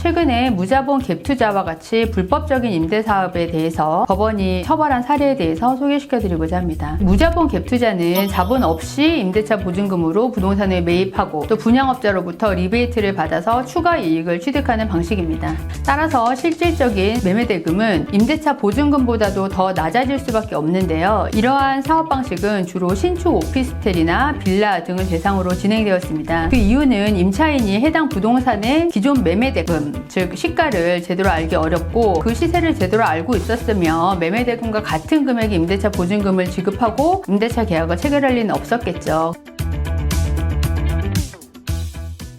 최근에 무자본 갭 투자와 같이 불법적인 임대 사업에 대해서 법원이 처벌한 사례에 대해서 소개시켜 드리고자 합니다. 무자본 갭 투자는 자본 없이 임대차 보증금으로 부동산을 매입하고 또 분양업자로부터 리베이트를 받아서 추가 이익을 취득하는 방식입니다. 따라서 실질적인 매매 대금은 임대차 보증금보다도 더 낮아질 수밖에 없는데요. 이러한 사업 방식은 주로 신축 오피스텔이나 빌라 등을 대상으로 진행되었습니다. 그 이유는 임차인이 해당 부동산의 기존 매매 대금, 즉 시가를 제대로 알기 어렵고 그 시세를 제대로 알고 있었으면 매매 대금과 같은 금액의 임대차 보증금을 지급하고 임대차 계약을 체결할 리는 없었겠죠.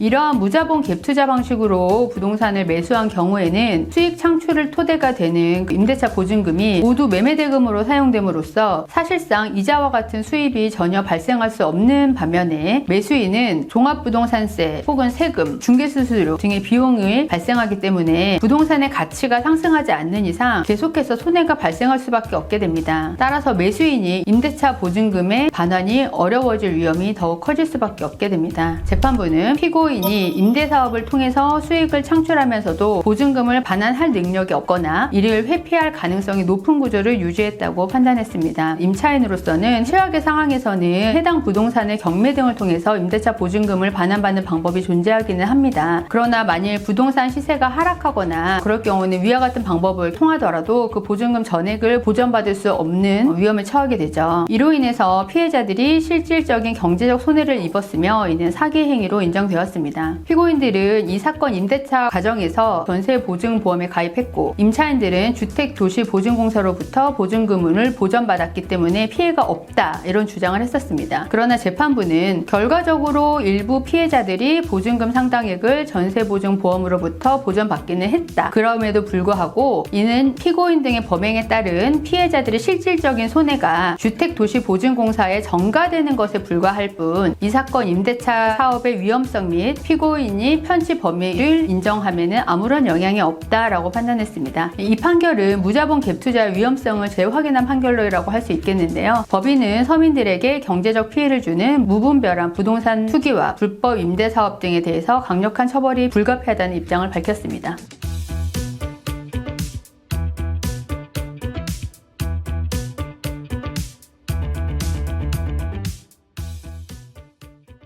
이러한 무자본 갭 투자 방식으로 부동산을 매수한 경우에는 수익 창출을 토대가 되는 그 임대차 보증금이 모두 매매 대금으로 사용됨으로써 사실상 이자와 같은 수입이 전혀 발생할 수 없는 반면에 매수인은 종합부동산세 혹은 세금, 중개수수료 등의 비용이 발생하기 때문에 부동산의 가치가 상승하지 않는 이상 계속해서 손해가 발생할 수밖에 없게 됩니다. 따라서 매수인이 임대차 보증금의 반환이 어려워질 위험이 더욱 커질 수밖에 없게 됩니다. 재판부는 피고 인이 임대 사업을 통해서 수익을 창출하면서도 보증금을 반환할 능력이 없거나 이를 회피할 가능성이 높은 구조를 유지했다고 판단했습니다. 임차인으로서는 최악의 상황에서는 해당 부동산의 경매 등을 통해서 임대차 보증금을 반환받는 방법이 존재하기는 합니다. 그러나 만일 부동산 시세가 하락하거나 그럴 경우는 위와 같은 방법을 통하더라도 그 보증금 전액을 보전받을 수 없는 위험에 처하게 되죠. 이로 인해서 피해자들이 실질적인 경제적 손해를 입었으며 이는 사기 행위로 인정되었습니다. 피고인들은 이 사건 임대차 과정에서 전세 보증 보험에 가입했고 임차인들은 주택 도시 보증공사로부터 보증금을 보전받았기 때문에 피해가 없다 이런 주장을 했었습니다. 그러나 재판부는 결과적으로 일부 피해자들이 보증금 상당액을 전세 보증 보험으로부터 보전받기는 했다. 그럼에도 불구하고 이는 피고인 등의 범행에 따른 피해자들의 실질적인 손해가 주택 도시 보증공사에 전가되는 것에 불과할 뿐 이 사건 임대차 사업의 위험성 및 피고인이 편취 범위를 인정함에는 아무런 영향이 없다라고 판단했습니다. 이 판결은 무자본 갭 투자의 위험성을 재확인한 판결로라고 할 수 있겠는데요. 법인은 서민들에게 경제적 피해를 주는 무분별한 부동산 투기와 불법 임대 사업 등에 대해서 강력한 처벌이 불가피하다는 입장을 밝혔습니다.